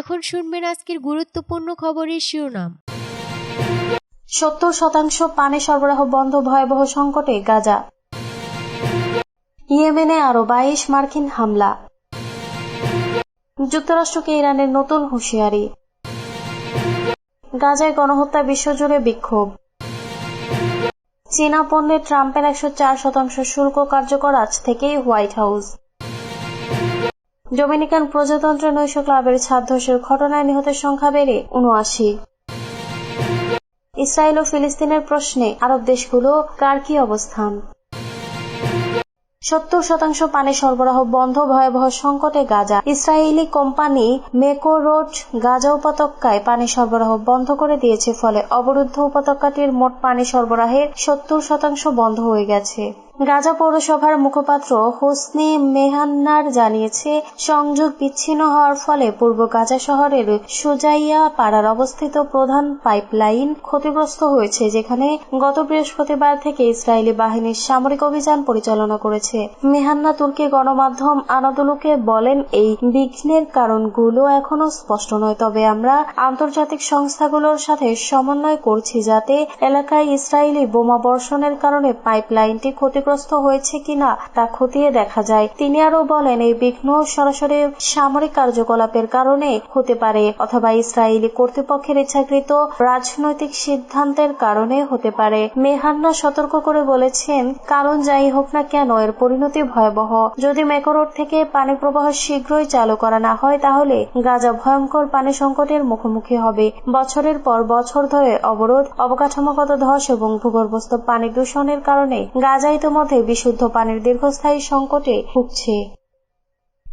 এখন শুনবেন আজকের গুরুত্বপূর্ণ খবরের শিরোনাম। সত্তর শতাংশ পানি সরবরাহ বন্ধ ভয়াবহ সংকটে গাজা। ইয়েমেনে আরও বাইশ মার্কিন হামলা। যুক্তরাষ্ট্রকে ইরানের নতুন হুঁশিয়ারি। গাজায় গণহত্যা বিশ্বজুড়ে বিক্ষোভ। চীনা পণ্যে ট্রাম্পের একশো চার শতাংশ শুল্ক কার্যকর আজ থেকেই হোয়াইট হাউস। ডোমিনিকান প্রজাতন্ত্র নৈশ ক্লাবের ছাদ ধসের ঘটনায় নিহতের সংখ্যা বেড়ে উনআশি ইসরায়েল ও ফিলিস্তিনের প্রশ্নে আরব দেশগুলো কার কি অবস্থান? সত্তর শতাংশ পানি সরবরাহ বন্ধ ভয়াবহ সংকটে Gaza. Israeli company Mekorot Gaza উপত্যকায় পানি সরবরাহ বন্ধ করে দিয়েছে, ফলে অবরুদ্ধ উপত্যকাটির মোট পানি সরবরাহের সত্তর শতাংশ বন্ধ হয়ে গেছে। গাজা পৌরসভার মুখপাত্র হোসনে মেহান্নার জানিয়েছে, সংযোগ বিচ্ছিন্ন হওয়ার ফলে পূর্ব গাজা শহরের সুজাইয়া পাড়ার অবস্থিত প্রধান পাইপলাইন ক্ষতিগ্রস্ত হয়েছে, যেখানে গত বৃহস্পতিবার থেকে ইসরায়েলি বাহিনীর সামরিক অভিযান পরিচালনা করেছে। মেহান্না তুর্কি গণমাধ্যম আনাদুলুকে বলেন, এই বিঘ্নের কারণগুলো এখনও স্পষ্ট নয়, তবে আমরা আন্তর্জাতিক সংস্থাগুলোর সাথে সমন্বয় করছি যাতে এলাকায় ইসরায়েলি বোমা বর্ষণের কারণে পাইপলাইনটি ক্ষতি ক্ষতিগ্রস্ত হয়েছে কিনা তা খতিয়ে দেখা যায়। তিনি আরও বলেন, এই বিঘ্ন সরাসরি সামরিক কার্যকলাপের কারণে হতে পারে অথবা ইসরায়েলি কর্তৃপক্ষের ইচ্ছাকৃত রাজনৈতিক সিদ্ধান্তের কারণে হতে পারে। মেহান্না সতর্ক করে বলেছেন, কারণ যাই হোক না কেন, এর পরিণতি ভয়াবহ। যদি মেকরোড থেকে পানি প্রবাহ শীঘ্রই চালু করা না হয়, তাহলে গাজা ভয়ঙ্কর পানি সংকটের মুখোমুখি হবে। বছরের পর বছর ধরে অবরোধ, অবকাঠামোগত ধস এবং ভূগর্ভস্থ পানি দূষণের কারণে গাজা ইতোমধ্যে বিশুদ্ধ পানির দীর্ঘস্থায়ী সংকটে ভুগছে।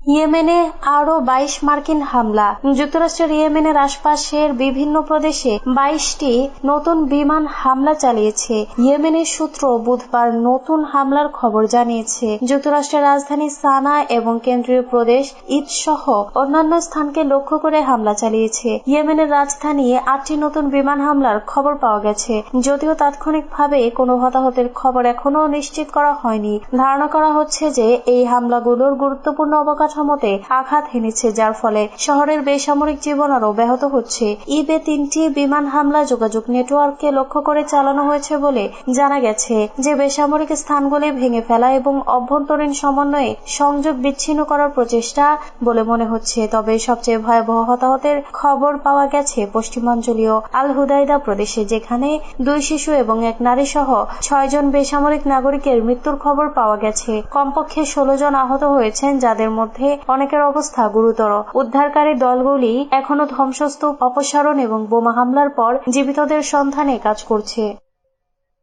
ইয়েমেনে আরও বাইশ মার্কিন হামলা। যুক্তরাষ্ট্রের ইয়েমেনের আশপাশের বিভিন্ন প্রদেশে বাইশটি নতুন বিমান হামলা চালিয়েছে। ইয়েমেনের সূত্র বুধবার নতুন হামলার খবর জানিয়েছে। যুক্তরাষ্ট্রের রাজধানী সানা এবং কেন্দ্রীয় প্রদেশ ঈদ সহ অন্যান্য স্থানকে লক্ষ্য করে হামলা চালিয়েছে। ইয়েমেনের রাজধানী আটটি নতুন বিমান হামলার খবর পাওয়া গেছে, যদিও তাৎক্ষণিকভাবে কোনো হতাহতের খবর এখনও নিশ্চিত করা হয়নি। ধারণা করা হচ্ছে যে এই হামলাগুলোর গুরুত্বপূর্ণ অবকাশ কাঠামোতে আঘাত হেনেছে, যার ফলে শহরের বেসামরিক জীবন আরও ব্যাহত হচ্ছে। ইবে তিনটি বিমান হামলা যোগাযোগ নেটওয়ার্ককে লক্ষ্য করে চালানো হয়েছে বলে জানা গেছে যে বেসামরিক স্থানগুলি ভেঙে ফেলা এবং অভ্যন্তরীণ সমন্বয়ে সংযোগ বিচ্ছিন্ন করার প্রচেষ্টা বলে মনে হচ্ছে। তবে সবচেয়ে ভয়াবহ হতাহতের খবর পাওয়া গেছে পশ্চিমাঞ্চলীয় আল হুদাইদা প্রদেশে, যেখানে দুই শিশু এবং এক নারী সহ ছয়জন বেসামরিক নাগরিকের মৃত্যুর খবর পাওয়া গেছে। কমপক্ষে ষোলো জন আহত হয়েছেন, যাদের মধ্যে মধ্যে অনেকের অবস্থা গুরুতর। উদ্ধারকারী দলগুলি এখনও ধ্বংসস্তূপ, অপসারণ এবং বোমা হামলার পর জীবিতদের সন্ধানে কাজ করছে।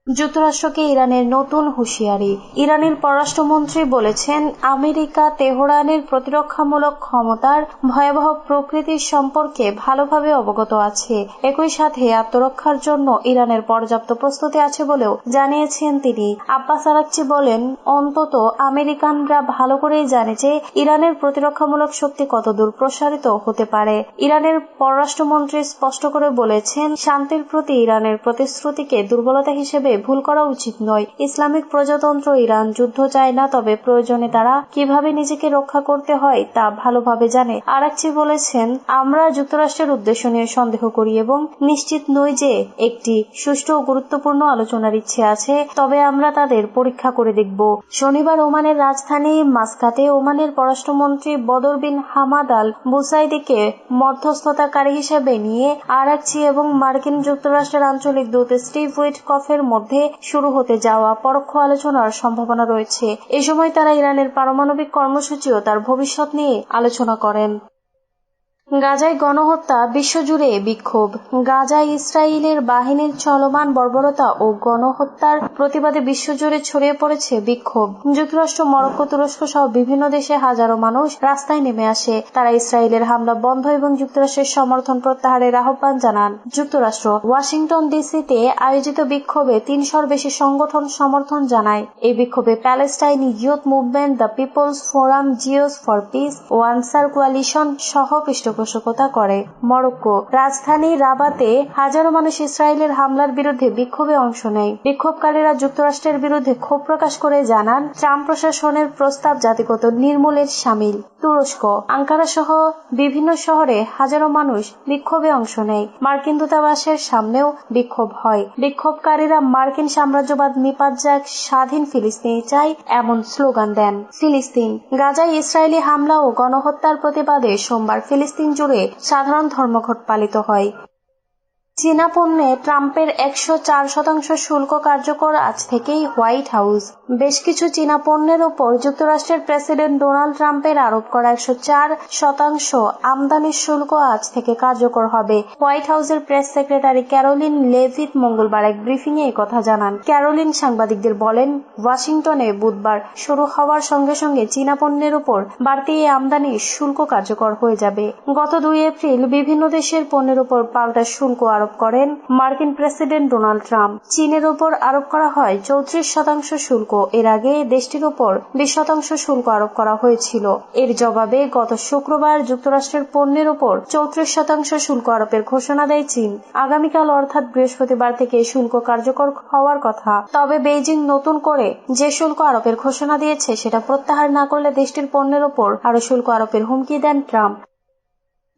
যুক্তরাষ্ট্রকে ইরানের নতুন হুঁশিয়ারি। ইরানের পররাষ্ট্রমন্ত্রী বলেছেন, আমেরিকা তেহরানের প্রতিরক্ষামূলক ক্ষমতার ভয়াবহ প্রকৃতির সম্পর্কে ভালোভাবে অবগত আছে। একই সাথে আত্মরক্ষার জন্য ইরানের পর্যাপ্ত প্রস্তুতি আছে বলেও জানিয়েছেন তিনি। আব্বাস আরাকচি বলেন, অন্তত আমেরিকানরা ভালো করেই জানে যে ইরানের প্রতিরক্ষামূলক শক্তি কতদূর প্রসারিত হতে পারে। ইরানের পররাষ্ট্রমন্ত্রী স্পষ্ট করে বলেছেন, শান্তির প্রতি ইরানের প্রতিশ্রুতিকে দুর্বলতা হিসেবে ভুল করা উচিত নয়। ইসলামিক প্রজাতন্ত্র ইরান, যুদ্ধ চায় না, তবে প্রয়োজনে তারা কীভাবে নিজেকে রক্ষা করতে হয় তা ভালোভাবে জানে। আরাকচি বলেছেন, আমরা যুক্তরাষ্ট্রের উদ্দেশ্য নিয়ে সন্দেহ করি এবং নিশ্চিত নই যে একটি সুষ্ঠু ও গুরুত্বপূর্ণ আলোচনার ইচ্ছে আছে, তবে আমরা তাদের পরীক্ষা করে দেখব। শনিবার ওমানের রাজধানী মাস্কাতে ওমানের পররাষ্ট্রমন্ত্রী বদর বিন হামাদ আল বুসাইদিকে মধ্যস্থতাকারী হিসেবে নিয়ে আরাকচি এবং মার্কিন যুক্তরাষ্ট্রের আঞ্চলিক দূত স্টিভ উইট কফের মধ্যে শুরু হতে যাওয়া পরোক্ষ আলোচনার সম্ভাবনা রয়েছে। এ সময় তারা ইরানের পারমাণবিক কর্মসূচি ও তার ভবিষ্যৎ নিয়ে আলোচনা করেন। গাজায় গণহত্যা, বিশ্বজুড়ে বিক্ষোভ। গাজায় ইসরায়েলের বাহিনীর চলমান বর্বরতা ও গণহত্যার প্রতিবাদে বিশ্বজুড়ে ছড়িয়ে পড়েছে বিক্ষোভ। যুক্তরাষ্ট্র, মরক্কো, তুরস্ক সহ বিভিন্ন দেশে হাজারো মানুষ রাস্তায় নেমে আসে। তারা ইসরায়েলের হামলা বন্ধ এবং যুক্তরাষ্ট্রের সমর্থন প্রত্যাহারের আহ্বান জানান। যুক্তরাষ্ট্র, ওয়াশিংটন ডিসিতে আয়োজিত বিক্ষোভে তিনশোর বেশি সংগঠন সমর্থন জানায়। এই বিক্ষোভে Palestine Youth Movement the People's Forum, Jews for Peace O ANSWER coalition সহ পৃষ্ঠপোষক পৃষ্ঠপোষকতা করে মরক্কো। রাজধানী রাবাতে হাজারো মানুষ ইসরায়েলের হামলার বিরুদ্ধে বিক্ষোভে অংশ নেয়। বিক্ষোভকারীরা যুক্তরাষ্ট্রের বিরুদ্ধে ক্ষোভ প্রকাশ করে জানান, ট্রাম্প প্রশাসনের প্রস্তাব জাতিগত নির্মূলের সামিল। তুরস্ক। আঙ্কারা সহ বিভিন্ন শহরে হাজারো মানুষ বিক্ষোভে অংশ নেয়। মার্কিন দূতাবাসের সামনেও বিক্ষোভ হয়। বিক্ষোভকারীরা মার্কিন সাম্রাজ্যবাদ নিপাত যাক স্বাধীন ফিলিস্তিন চাই এমন স্লোগান দেন। ফিলিস্তিন। গাজায় ইসরায়েলি হামলা ও গণহত্যার প্রতিবাদে সোমবার ফিলিস্তিন জুড়ে সাধারণ ধর্মঘট পালিত হয়। চীনা পণ্যে ট্রাম্পের একশো চার শতাংশ শুল্ক কার্যকর আজ থেকেই হোয়াইট হাউস। বেশ কিছু চীনা পণ্যের উপর যুক্তরাষ্ট্রের প্রেসিডেন্ট ডোনাল্ড ট্রাম্পের আরোপ করা একশো চার শতাংশ আমদানির শুল্ক আজ থেকে কার্যকর হবে। হোয়াইট হাউসের প্রেস সেক্রেটারি ক্যারোলিন লেভিট মঙ্গলবার এক ব্রিফিং এ কথা জানান। ক্যারোলিন সাংবাদিকদের বলেন, ওয়াশিংটনে বুধবার শুরু হওয়ার সঙ্গে সঙ্গে চীনা পণ্যের উপর বাড়তি এই আমদানির শুল্ক কার্যকর হয়ে যাবে। গত দুই এপ্রিল বিভিন্ন দেশের পণ্যের উপর পাল্টা শুল্ক আরোপ করেন মার্কিন প্রেসিডেন্ট ডোনাল্ড ট্রাম্প। চীনের উপর আরোপ করা হয় চৌত্রিশ শতাংশ শুল্ক। এর আগে দেশটির উপর বিশ শতাংশ শুল্ক আরোপ করা হয়েছিল। এর জবাবে গত শুক্রবার যুক্তরাষ্ট্রের পণ্যের উপর চৌত্রিশ শতাংশ শুল্ক আরোপের ঘোষণা দেয় চীন। আগামীকাল অর্থাৎ বৃহস্পতিবার থেকে শুল্ক কার্যকর হওয়ার কথা। তবে বেইজিং নতুন করে যে শুল্ক আরোপের ঘোষণা দিয়েছে, সেটা প্রত্যাহার না করলে দেশটির পণ্যের উপর আরও শুল্ক আরোপের হুমকি দেন ট্রাম্প।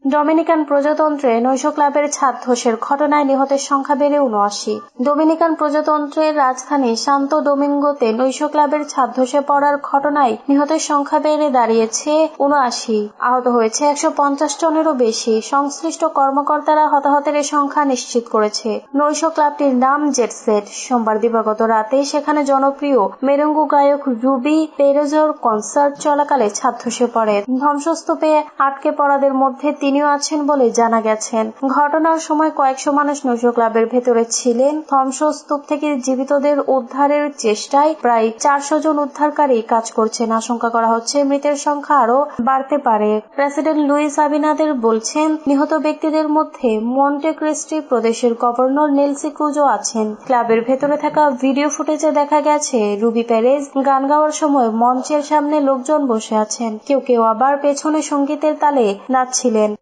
ডোমিনিকান প্রজাতন্ত্রে নৈশ ক্লাবের ছাদ ধসের ঘটনায় নিহতের সংখ্যা বেড়ে উনআশি ডোমিনিকান প্রজাতন্ত্রের রাজধানী শান্ত ডোমিঙ্গোতে নৈশ ক্লাবের ছাদ ধসে পড়ার ঘটনায় নিহতের সংখ্যা বেড়ে দাঁড়িয়েছে উনআশি আহত হয়েছে একশো পঞ্চাশ জনেরও বেশি। সংশ্লিষ্ট কর্মকর্তারা হতাহতের সংখ্যা নিশ্চিত করেছে। নৈশ ক্লাবটির নাম জেটসেট সোমবার দিবাগত রাতে সেখানে জনপ্রিয় মেরঙ্গু গায়ক রুবি পেরেজোর কনসার্ট চলাকালে ছাদ ধসে পড়ে। ধ্বংসস্তূপে আটকে পড়াদের মধ্যে তিনিও আছেন বলে জানা গেছেন। ঘটনার সময় কয়েকশো মানুষ নৈশ ক্লাবের ভেতরে ছিলেন। ধ্বংসস্তূপ থেকে জীবিতদের উদ্ধারের চেষ্টায় প্রায় চারশো জন উদ্ধারকারী কাজ করছেন। আশঙ্কা করা হচ্ছে মৃতের সংখ্যা আরও বাড়তে পারে। প্রেসিডেন্ট লুইস আবিনাদের বলছেন, নিহত ব্যক্তিদের মধ্যে মন্টে ক্রিস্টি প্রদেশের গভর্নর নেলসি ক্রুজও আছেন। ক্লাবের ভেতরে থাকা ভিডিও ফুটেজে দেখা গেছে, রুবি প্যারেজ গান গাওয়ার সময় মঞ্চের সামনে লোকজন বসে আছেন। কেউ কেউ আবার পেছনে সঙ্গীতের তালে নাচছিলেন।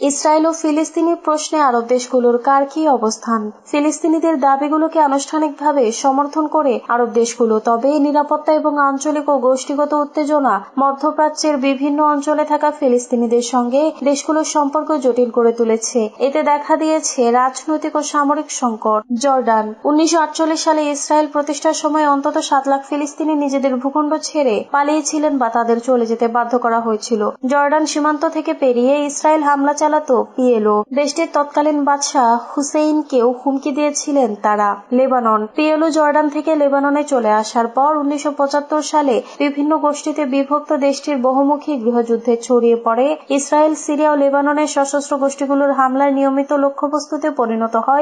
ইসরায়েল ও ফিলিস্তিনি প্রশ্নে আরব দেশগুলোর কার কি অবস্থান? ফিলিস্তিনিদের দাবিগুলোকে আনুষ্ঠানিকভাবে সমর্থন করে আরব দেশগুলো, তবে নিরাপত্তা এবং আঞ্চলিক ও গোষ্ঠীগত উত্তেজনা মধ্যপ্রাচ্যের বিভিন্ন অঞ্চলে থাকা ফিলিস্তিনিদের সঙ্গে দেশগুলোর সম্পর্ক জটিল করে তুলেছে। এতে দেখা দিয়েছে রাজনৈতিক ও সামরিক সংকট। জর্ডান, উনিশশো আটচল্লিশ সালে ইসরায়েল প্রতিষ্ঠার সময় অন্তত সাত লাখ ফিলিস্তিনি নিজেদের ভূখণ্ড ছেড়ে পালিয়েছিলেন বা তাদের চলে যেতে বাধ্য করা হয়েছিল। জর্ডান সীমান্ত থেকে পেরিয়ে ইসরায়েল হামলা চালাতো পিএলও। দেশটির তৎকালীন বাদশাহ হুসেইনকেও হুমকি দিয়েছিলেন তারা। লেবানন। পিএলও জর্ডান থেকে লেবাননে চলে আসার পর উনিশশো পঁচাত্তর সালে বিভিন্ন গোষ্ঠীতে বিভক্ত দেশটির বহুমুখী গৃহযুদ্ধে ছড়িয়ে পড়ে। ইসরায়েল, সিরিয়া ও লেবাননের সশস্ত্র গোষ্ঠীগুলোর হামলার নিয়মিত লক্ষ্যবস্তুতে পরিণত হয়।